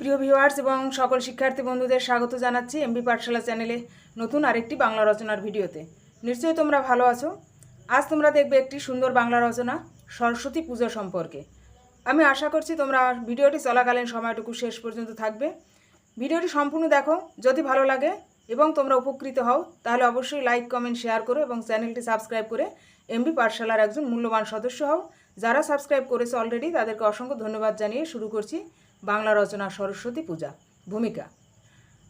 প্রিয় ভিউয়ার্স এবং সকল শিক্ষার্থী বন্ধুদের স্বাগত জানাচ্ছি এমবি পাঠশালা চ্যানেলে নতুন আরেকটি বাংলা রচনার ভিডিওতে। নিশ্চয়ই তোমরা ভালো আছো? আজ তোমরা দেখবে একটি সুন্দর বাংলা রচনা, সরস্বতী পুজো সম্পর্কে। আমি আশা করছি তোমরা ভিডিওটি চলাকালীন সময়টুকু শেষ পর্যন্ত থাকবে। ভিডিওটি সম্পূর্ণ দেখো, যদি ভালো লাগে এবং তোমরা উপকৃত হও, তাহলে অবশ্যই লাইক কমেন্ট শেয়ার করো এবং চ্যানেলটি সাবস্ক্রাইব করে এমবি পাঠশালার একজন মূল্যবান সদস্য হও। যারা সাবস্ক্রাইব করেছে অলরেডি তাদেরকে অসংখ্য ধন্যবাদ জানিয়ে শুরু করছি। বাংলা রচনা সরস্বতী পূজা, ভূমিকা।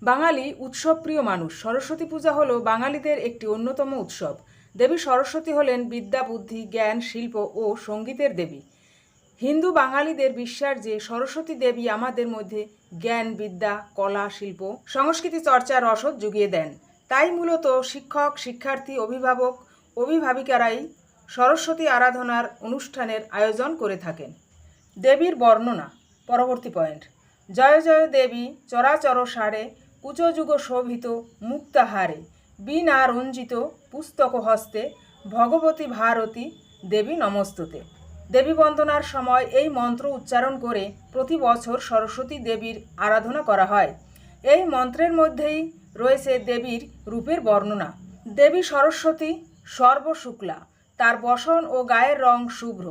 বাঙালি উৎসবপ্রিয় মানুষ। সরস্বতী পূজা হলো বাঙালিদের একটি অন্যতম উৎসব। দেবী সরস্বতী হলেন বিদ্যা, বুদ্ধি, জ্ঞান, শিল্প ও সঙ্গীতের দেবী। হিন্দু বাঙালিদের বিশ্বাস যে সরস্বতী দেবী আমাদের মধ্যে জ্ঞান, বিদ্যা, কলা, শিল্প, সংস্কৃতি চর্চার রসদ জুগিয়ে দেন। তাই মূলত শিক্ষক, শিক্ষার্থী, অভিভাবক, অভিভাবিকারাই সরস্বতী আরাধনার অনুষ্ঠানের আয়োজন করে থাকেন। দেবীর বর্ণনা পরবর্তী পয়েন্ট জয় জয় দেবী, চরাচর সারে, কুচযুগ শোভিত মুক্তাহারে বীণা রঞ্জিত পুস্তক হস্তে, ভগবতী ভারতী দেবী নমস্তুতে। দেবী বন্দনার সময় এই মন্ত্র উচ্চারণ করে প্রতি বছর সরস্বতী দেবীর আরাধনা করা হয়। এই মন্ত্রের মধ্যেই রয়েছে দেবীর রূপের বর্ণনা। দেবী সরস্বতী সর্বশুক্লা, তার বসন ও গায়ের রং শুভ্র।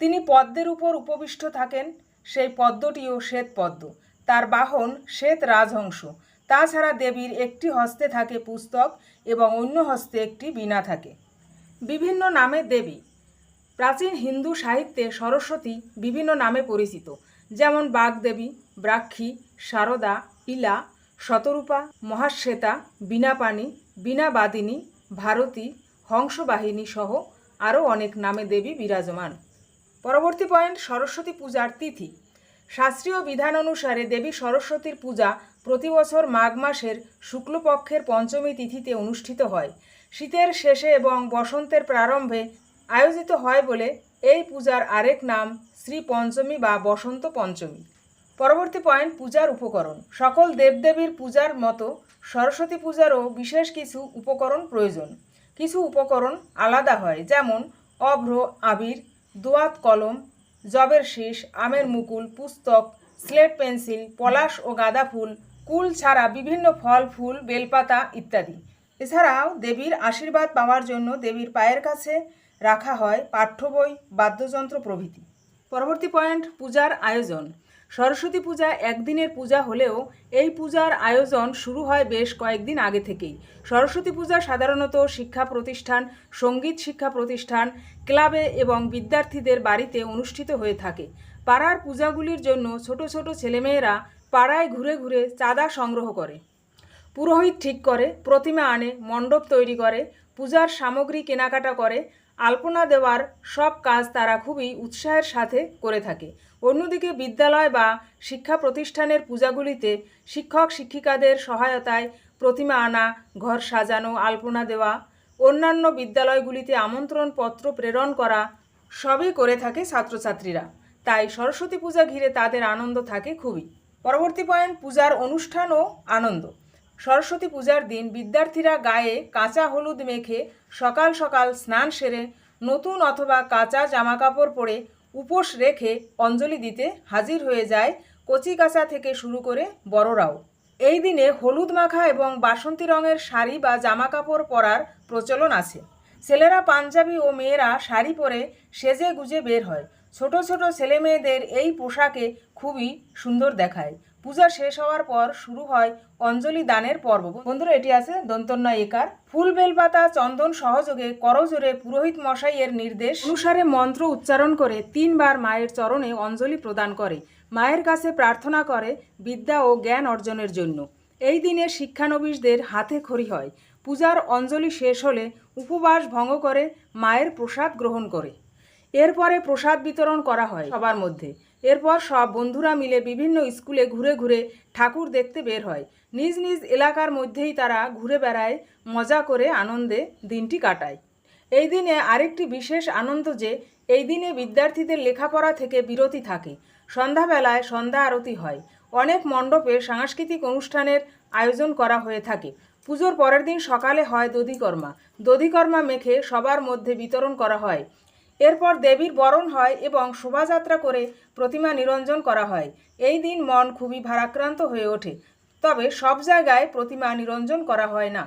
তিনি পদ্মের উপর উপবিষ্ট থাকেন সেই পদ্মটিও শ্বেত পদ্ম। তার বাহন শ্বেত রাজহংস। তাছাড়া দেবীর একটি হস্তে থাকে পুস্তক এবং অন্য হস্তে একটি বীণা থাকে। বিভিন্ন নামে দেবী। প্রাচীন হিন্দু সাহিত্যে সরস্বতী বিভিন্ন নামে পরিচিত। যেমন বাগদেবী, ব্রাক্ষী শারদা ইলা, শতরূপা, মহাশ্বেতা, বীণাপাণি, বীণাবাদিনী, ভারতী, হংসবাহিনী সহ আরও অনেক নামে দেবী বিরাজমান। পরবর্তী পয়েন্ট সরস্বতী পূজার তিথি। শাস্ত্রীয় বিধান অনুসারে দেবী সরস্বতীর পূজা প্রতি বছর মাঘ মাসের শুক্লপক্ষের পঞ্চমী তিথিতে অনুষ্ঠিত হয়। শীতের শেষে এবং বসন্তের প্রারম্ভে আয়োজিত হয় বলে এই পূজার আরেক নাম শ্রী পঞ্চমী বা বসন্ত পঞ্চমী। পরবর্তী পয়েন্ট পূজার উপকরণ। সকল দেবদেবীর পূজার মতো সরস্বতী পূজারও বিশেষ কিছু উপকরণ প্রয়োজন। কিছু উপকরণ আলাদা হয়, যেমন অভ্র, আবির দোয়াত কলম, জবের শীষ, আমের মুকুল, পুস্তক, স্লেট পেন্সিল, পলাশ ও গাঁদা ফুল, কুল ছাড়া বিভিন্ন ফল, ফুল, বেলপাতা ইত্যাদি। এছাড়াও দেবীর আশীর্বাদ পাওয়ার জন্য দেবীর পায়ের কাছে রাখা হয় পাঠ্য বই, বাদ্যযন্ত্র প্রভৃতি। পরবর্তী পয়েন্ট, পূজার আয়োজন। সরস্বতী পূজা একদিনের পূজা হলেও এই পূজার আয়োজন শুরু হয় বেশ কয়েকদিন আগে থেকেই। সরস্বতী পূজা সাধারণত শিক্ষা প্রতিষ্ঠান, সংগীত শিক্ষা প্রতিষ্ঠান, ক্লাবে এবং বিদ্যার্থীদের বাড়িতে অনুষ্ঠিত হয়ে থাকে। পাড়ার পূজাগুলির জন্য ছোট ছোট ছেলেমেয়েরা পাড়ায় ঘুরে ঘুরে চাঁদা সংগ্রহ করে। পুরোহিত ঠিক করে, প্রতিমা আনে, মণ্ডপ তৈরি করে, পূজার সামগ্রী কেনাকাটা করে, আলপনা দেওয়ার সব কাজ তারা খুবই উৎসাহের সাথে করে থাকে। অন্যদিকে বিদ্যালয় বা শিক্ষা প্রতিষ্ঠানের পূজাগুলিতে শিক্ষক শিক্ষিকাদের সহায়তায় প্রতিমা আনা, ঘর সাজানো, আলপনা দেওয়া, অন্যান্য বিদ্যালয়গুলিতে আমন্ত্রণ পত্র প্রেরণ করা সবই করে থাকে ছাত্রছাত্রীরা। তাই সরস্বতী পূজা ঘিরে তাদের আনন্দ থাকে খুবই। পরবর্তী পয়েন্ট, পূজার অনুষ্ঠান ও আনন্দ। সরস্বতী পূজার দিন বিদ্যার্থীরা গায়ে কাঁচা হলুদ মেখে সকাল সকাল স্নান সেরে নতুন অথবা কাঁচা জামাকাপড় পরে উপোস রেখে অঞ্জলি দিতে হাজির হয়ে যায় কচি কাঁচা থেকে শুরু করে বড়রাও। এই দিনে হলুদ মাখা এবং বাসন্তী রঙের শাড়ি বা জামা কাপড় পরার প্রচলন আছে। ছেলেরা পাঞ্জাবি ও মেয়েরা শাড়ি পরে সেজে গুজে বের হয়। ছোট ছোট ছেলে মেয়েদের এই পোশাকে খুবই সুন্দর দেখায়। পূজা শেষ হওয়ার পর শুরু হয় অঞ্জলি দানের পর্ব। বন্ধুরা, এটি আছে দন্তন্য একার। ফুল বেলপাতা, চন্দন সহযোগে করজোরে পুরোহিত মশাইয়ের নির্দেশ। অনুসারে মন্ত্র উচ্চারণ করে তিনবার মায়ের চরণে অঞ্জলি প্রদান করে। মায়ের কাছে প্রার্থনা করে বিদ্যা ও জ্ঞান অর্জনের জন্য। এই দিনে শিক্ষানবিশদের হাতে খড়ি হয়। পূজার অঞ্জলি শেষ হলে উপবাস ভঙ্গ করে মায়ের প্রসাদ গ্রহণ করে। এরপরে প্রসাদ বিতরণ করা হয় সবার মধ্যে। এরপর সব বন্ধুরা মিলে বিভিন্ন স্কুলে ঘুরে ঘুরে ঠাকুর দেখতে বের হয়। নিজ নিজ এলাকার মধ্যেই তারা ঘুরে বেড়ায়, মজা করে আনন্দে দিনটি কাটায়। এই দিনে আরেকটি বিশেষ আনন্দ যে, এই দিনে বিদ্যার্থীদের লেখাপড়া থেকে বিরতি থাকে। সন্ধ্যাবেলায় সন্ধ্যা আরতি হয়। অনেক মণ্ডপে সাংস্কৃতিক অনুষ্ঠানের আয়োজন করা হয়ে থাকে। পুজোর পরের দিন সকালে হয় দধিকর্মা। দধিকর্মা মেখে সবার মধ্যে বিতরণ করা হয়। এরপর দেবীর বরণ হয় এবং শোভাযাত্রা করে প্রতিমা নিরঞ্জন করা হয়। এই দিন মন খুবই ভারাক্রান্ত হয়ে ওঠে, তবে সব জায়গায় প্রতিমা নিরঞ্জন করা হয় না।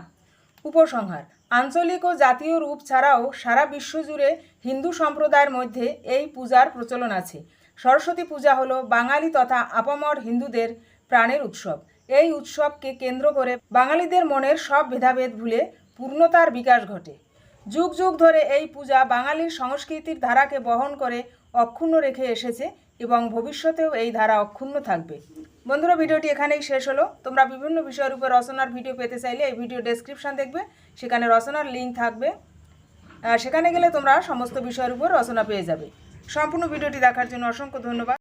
উপসংহার, আঞ্চলিক ও জাতীয় রূপ ছাড়াও সারা বিশ্বজুড়ে হিন্দু সম্প্রদায়ের মধ্যে এই পূজার প্রচলন আছে। সরস্বতী পূজা হলো বাঙালি তথা আপামর হিন্দুদের প্রাণের উৎসব। এই উৎসবকে কেন্দ্র করে বাঙালিদের মনের সব ভেদাভেদ ভুলে পূর্ণতার বিকাশ ঘটে। যুগ যুগ ধরে এই পূজা বাঙালির সংস্কৃতির ধারাকে বহন করে অক্ষুণ্ণ রেখে এসেছে এবং ভবিষ্যতেও এই ধারা অক্ষুণ্ণ থাকবে। বন্ধুরা, ভিডিওটি এখানেই শেষ হলো। তোমরা বিভিন্ন বিষয়ের উপর রচনার ভিডিও পেতে চাইলে এই ভিডিও ডেসক্রিপশন দেখবে, সেখানে রচনার লিঙ্ক থাকবে। সেখানে গেলে তোমরা সমস্ত বিষয়ের উপর রচনা পেয়ে যাবে। সম্পূর্ণ ভিডিওটি দেখার জন্য অসংখ্য ধন্যবাদ।